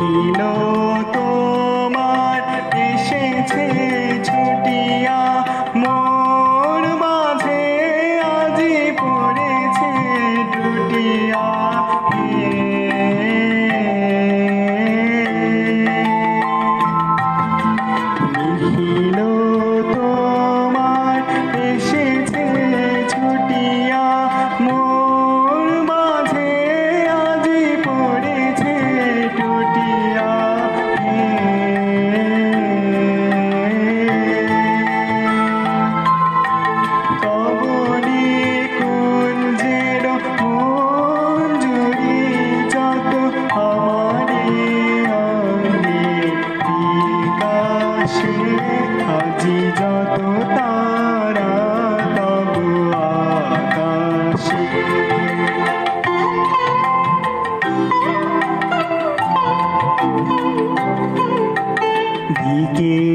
দেখিল তোমার এসেছে ছুটিয়া की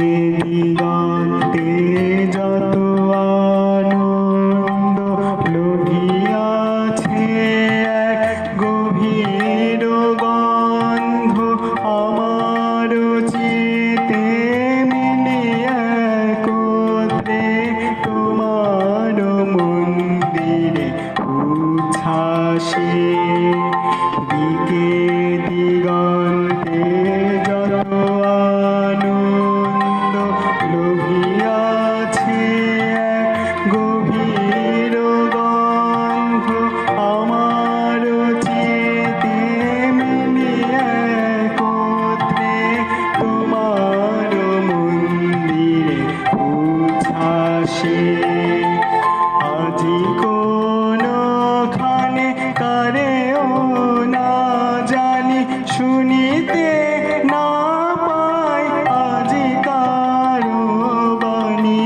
আসে। আজি কোনো খানে কারেও না জানি শুনিতে না পাই আজি কারও বাণী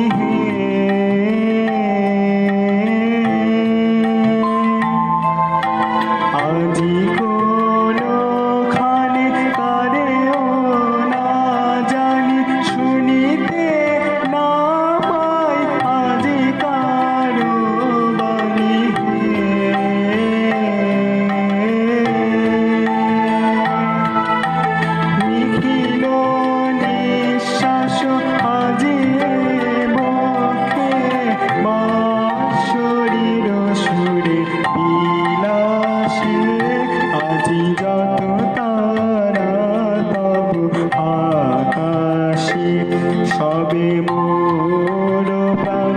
আজি সবে মোর প্রাণ